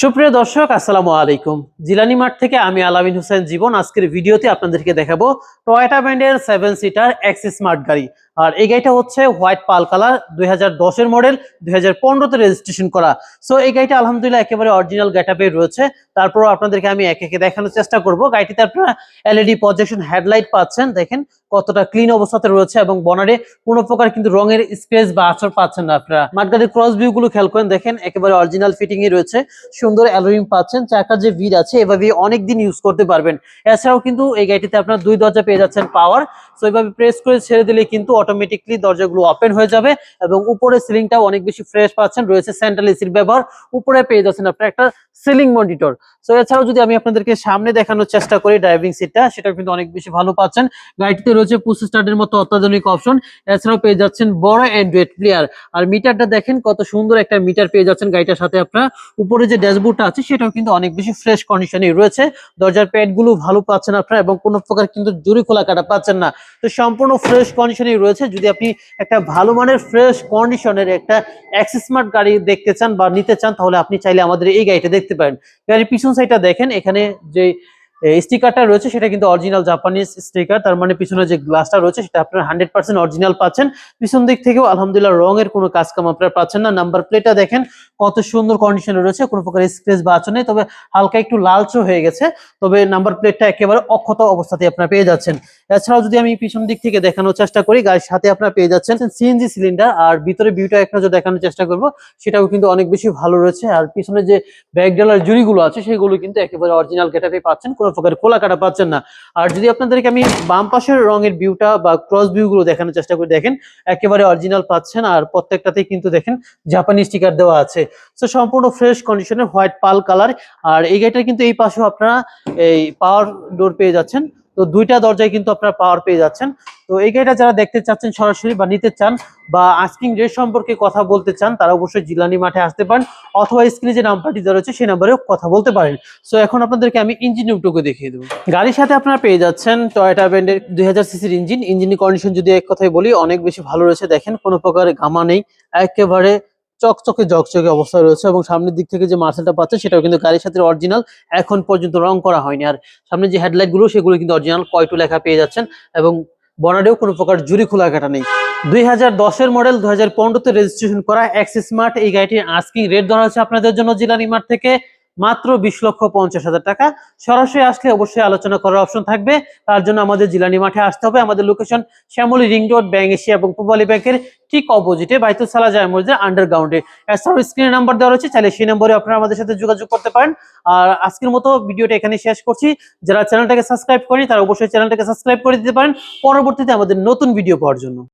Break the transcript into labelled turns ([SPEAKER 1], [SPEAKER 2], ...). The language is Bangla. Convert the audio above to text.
[SPEAKER 1] সুপ্রিয় দর্শক, আসসালামু আলাইকুম। জিলানি মাঠ থেকে আমি আলামিন হোসেন জীবন। আজকের ভিডিওতে আপনাদেরকে দেখাবো টয়টা ব্র্যান্ডের সেভেন সিটার এক্সি স্মার্ট গাড়ি। আর এই গাড়িটা হচ্ছে হোয়াইট পাল কালার, দুই দশের মডেল, দুই হাজার রেজিস্ট্রেশন করা। সো এই গাড়িটা আলহামদুলিল্লাহ একেবারে অরিজিনাল গেটআপে রয়েছে। তারপর আপনাদেরকে আমি একে একে দেখানোর চেষ্টা করব। গাড়িটিতে আপনারা এলইডি প্রজেকশন হেডলাইট পাচ্ছেন। দেখেন কতটা ক্লিন অবস্থাতে রয়েছে এবং বনারে কোনো প্রকার কিন্তু রঙের স্ক্রেচ বা আচর পাচ্ছেন না আপনারা। মাঠগাড়ির ক্রস ভিউ গুলো খেয়াল করেন। দেখেন একেবারে অরিজিনাল ফিটিং এ রয়েছে। সুন্দর অ্যালোরিং পাচ্ছেন। চাকার যে ভিড় আছে, এভাবে অনেক দিন ইউজ করতে পারবেন। এছাড়াও কিন্তু এই গাড়িটিতে আপনার দুই দরজা পেয়ে যাচ্ছেন পাওয়ার সো এইভাবে প্রেস করে ছেড়ে দিলে কিন্তু অটোমেটিকলি দরজাগুলো ওপেন হয়ে যাবে এবং উপরে সিলিংটাও অনেক বেশি ফ্রেশ পাচ্ছেন। রয়েছে সেন্ট্রাল এসির ব্যবহার। উপরে পেয়ে যাচ্ছেন আপনার একটা সিলিং মনিটর সো এছাড়াও যদি আমি আপনাদেরকে সামনে দেখানোর চেষ্টা করি ড্রাইভিং সিটটা সেটা কিন্তু অনেক বেশি ভালো পাচ্ছেন। গাড়িটিতে রয়েছে পুশ স্টার্টের মতো অত্যাধুনিক অপশন এছাড়াও পেয়ে যাচ্ছেন বড় অ্যান্ড্রয়েড প্লেয়ার আর মিটারটা দেখেন কত সুন্দর একটা মিটার পেয়ে যাচ্ছেন গাড়িটার সাথে আপনার। উপরে যে ড্যাশবোর্ডটা আছে, সেটাও কিন্তু অনেক বেশি ফ্রেশ কন্ডিশনে রয়েছে। দরজার প্যাডগুলো ভালো পাচ্ছেন আপনারা এবং কোনো প্রকার কিন্তু জুরি খোলা কাটা পাচ্ছেন না। তো সম্পূর্ণ ফ্রেশ কন্ডিশনে রয়েছে। যদি আপনি একটা ভালো মানের ফ্রেশ কন্ডিশনের একটা স্মার্ট গাড়ি দেখতে চান বা নিতে চান, তাহলে আপনি চাইলে আমাদের এই গাড়িটা দেখতে পারেন। গাড়ির পিছন সাইডটা দেখেন। এখানে যে স্টিকারটা রয়েছে, সেটা কিন্তু অরিজিনাল জাপানিজ স্টিকার তার মানে পিছনে যে গ্লাসটা রয়েছে, সেটা আপনারা হান্ড্রেড পার্সেন্ট অরিজিনাল পাচ্ছেন। পিছন দিক থেকেও আলহামদুলিল্লাহ রঙের কোনো কাজ কাম আপনারা পাচ্ছেন না। নাম্বার প্লেটটা দেখেন, কত সুন্দর কন্ডিশনে রয়েছে, কোনো প্রকার স্ক্রেচ বা নেই, তবে হালকা একটু লালচও হয়ে গেছে। তবে নাম্বার প্লেটটা একেবারে অক্ষত অবস্থাতে আপনারা পেয়ে যাচ্ছেন। এছাড়াও যদি আমি পিছন দিক থেকে দেখানোর চেষ্টা করি গাড়ির সাথে আপনারা পেয়ে যাচ্ছেন সিএনজি সিলিন্ডার আর ভিতরে ভিউটা এক নজর দেখানোর চেষ্টা করব, সেটাও কিন্তু অনেক বেশি ভালো রয়েছে। আর পিছনে যে ব্যাগ ডালার জুড়িগুলো আছে, সেগুলো কিন্তু একেবারে অরিজিনাল গেটাপে পাচ্ছেন। কোনো খোলা কাটা পাচ্ছেন না। আর যদি আপনাদেরকে আমি বাম পাশের রঙের ভিউটা বা ক্রস ভিউ গুলো দেখানোর চেষ্টা করি, দেখেন একেবারে অরিজিনাল পাচ্ছেন আর প্রত্যেকটাতেই কিন্তু দেখেন জাপানি স্টিকার দেওয়া আছে। তো সম্পূর্ণ ফ্রেশ কন্ডিশনের হোয়াইট পাল কালার আর এই গাড়িটা কিন্তু এই পাশেও আপনারা এই পাওয়ার ডোর পেয়ে যাচ্ছেন। তো দুইটা দরজায় কিন্তু আপনারা পাওয়ার পেয়ে যাচ্ছেন। তো এই গাড়িটা যারা দেখতে চাচ্ছেন সরাসরি বা নিতে চান বা আস্কিং রেট সম্পর্কে কথা বলতে চান, তারা অবশ্যই জিলানি মাঠে আসতে পারেন অথবা স্ক্রিনে যে নাম্বারটি দেওয়া রয়েছে, সেই নাম্বারেও কথা বলতে পারেন। সো এখন আপনাদেরকে আমি ইঞ্জিন রুমটুকু দেখিয়ে দেবো। গাড়ির সাথে আপনারা পেয়ে যাচ্ছেন টয়োটা ব্র্যান্ডের দুই হাজার সিসির ইঞ্জিন ইঞ্জিনের কন্ডিশন যদি এক কথায় বলি, অনেক বেশি ভালো রয়েছে। দেখেন কোনো প্রকার ঘামা নেই, একেবারে চকচকে জকচকে অবস্থায় রয়েছে এবং সামনের দিক থেকে যে মার্সেলটা পাচ্ছে সেটাও কিন্তু গাড়ির সাথে অরিজিনাল এখন পর্যন্ত রং করা হয়নি। আর সামনে যে হেডলাইটগুলো সেগুলো কিন্তু অরিজিনাল কয়টু লেখা পেয়ে যাচ্ছেন এবং বনারেও কোনো প্রকার জুরি খোলা কাটা নেই। দুই হাজার দশের মডেল দুই হাজার পনেরোতে রেজিস্ট্রেশন করা এক্সিস স্মার্ট এই গাড়িটির আস্কিং রেট ধরা হচ্ছে আপনাদের জন্য জিলানি মার্ট থেকে মাত্র বিশ লক্ষ পঞ্চাশ হাজার টাকা। সরাসরি আসলে অবশ্যই আলোচনা করার অপশন থাকবে। তার জন্য আমাদের জিলানি মাঠে আসতে হবে। আমাদের location Shyamoli ring road, bank Asia এবং পূবালী ব্যাংকের ঠিক অপোজিটে বাইতুল সালা জায় মসজিদের আন্ডারগ্রাউন্ডে এছাড়াও স্ক্রিনে নাম্বার দেওয়া রয়েছে, চাইলে সেই নম্বরে আপনারা আমাদের সাথে যোগাযোগ করতে পারেন। আর আজকের মতো ভিডিওটা এখানে শেষ করছি। যারা চ্যানেলটাকে সাবস্ক্রাইব করেনি, তারা অবশ্যই চ্যানেলটাকে সাবস্ক্রাইব করে দিতে পারেন। পরবর্তীতে আমাদের নতুন ভিডিও পাওয়ার জন্য।